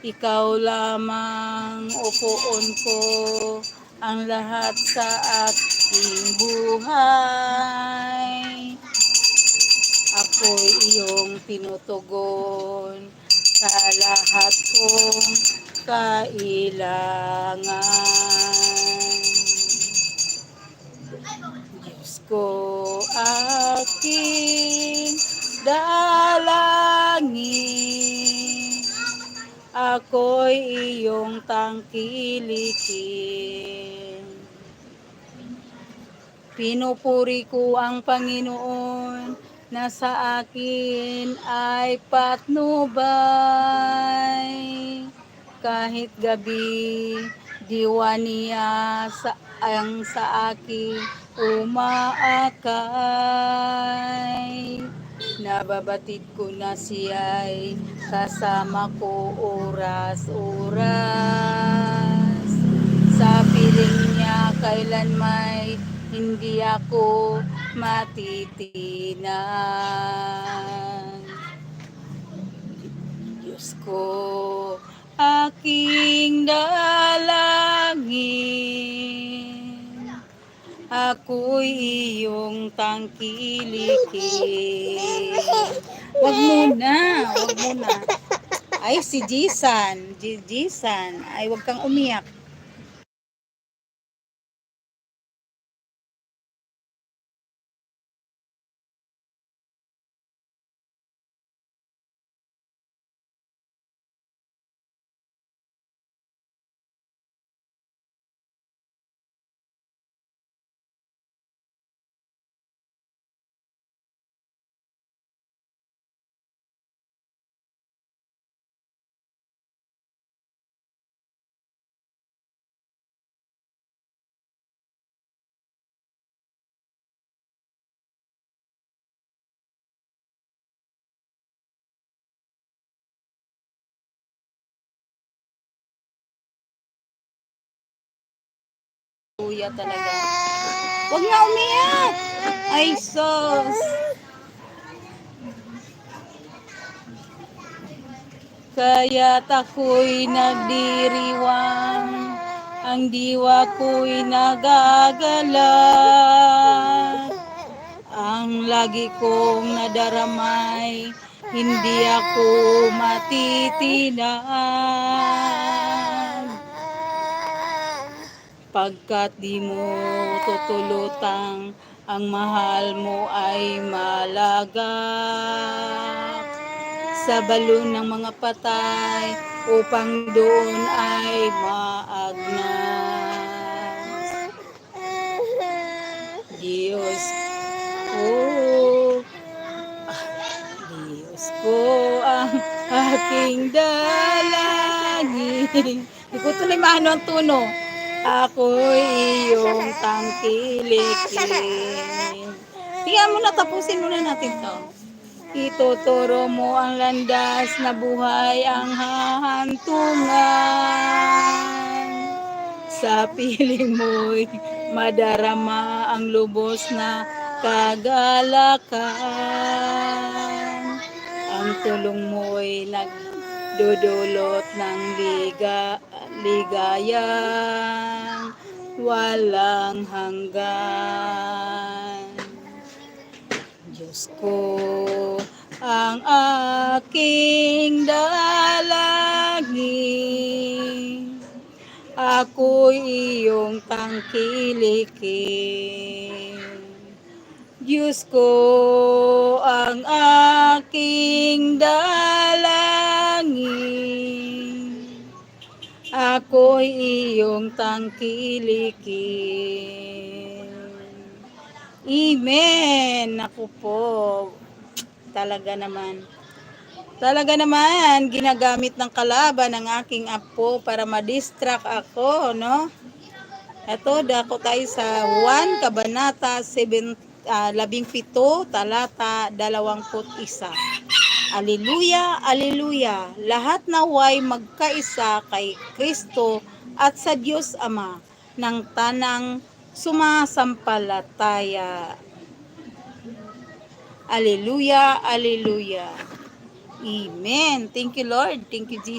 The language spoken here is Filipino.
Ikaw lamang upuon ko ang lahat sa aking buhay. Ako'y iyong tinutugon sa lahat kong kailangan. Diyos ko aking dalangin. Ako'y iyong tangkilikin. Pinupuri ko ang Panginoon na sa akin ay patnubay. Kahit gabi, diwa niya sa, ang sa akin umaakay. Nababatid ko na siya'y kasama ko oras-oras. Sa piling niya kailan may hindi ako matitinan. Diyos ko, aking dalangin. Ako'y iyong tangkilikin. Wag muna, wag muna. Ay, si Jisan. Ji- Jisan. Ay, wag kang umiyak. Kuya talaga. Wag na umiyak. Ay, sos. Kaya't ako'y nagdiriwang, ang diwa ko'y nagagalak. Ang lagi kong nadaramay, hindi ako matitinan. Pagkat di mo tutulutang, ang mahal mo ay malagak sa balon ng mga patay upang doon ay maagnas. Diyos ko, Diyos ko ang aking dalangin. Hindi ko tuloy maano ang tuno. Ako'y iyong tangkilikin. Tingnan mo na, tapusin muna natin to. Ituturo mo ang landas na buhay ang hahantungan. Sa piling mo'y madarama ang lubos na kagalakan. Ang tulong mo'y nagdudulot ng liga, ligayang walang hanggan. Diyos ko, ang aking dalangin. Ako'y iyong tangkilikin. Diyos ko, ang aking dalangin. Ako'y iyong tangkilikin. Amen. Ako po. Talaga naman. Talaga naman, ginagamit ng kalaban ng aking apo para ma-distract ako, no? Ito, dako tayo sa 1 Kabanata 7, ah, 17, talata 21. Aleluya, aleluya. Lahat naway magkaisa kay Kristo at sa Diyos Ama ng tanang sumasampalataya. Aleluya, aleluya. Amen. Thank you, Lord. Thank you, Jesus.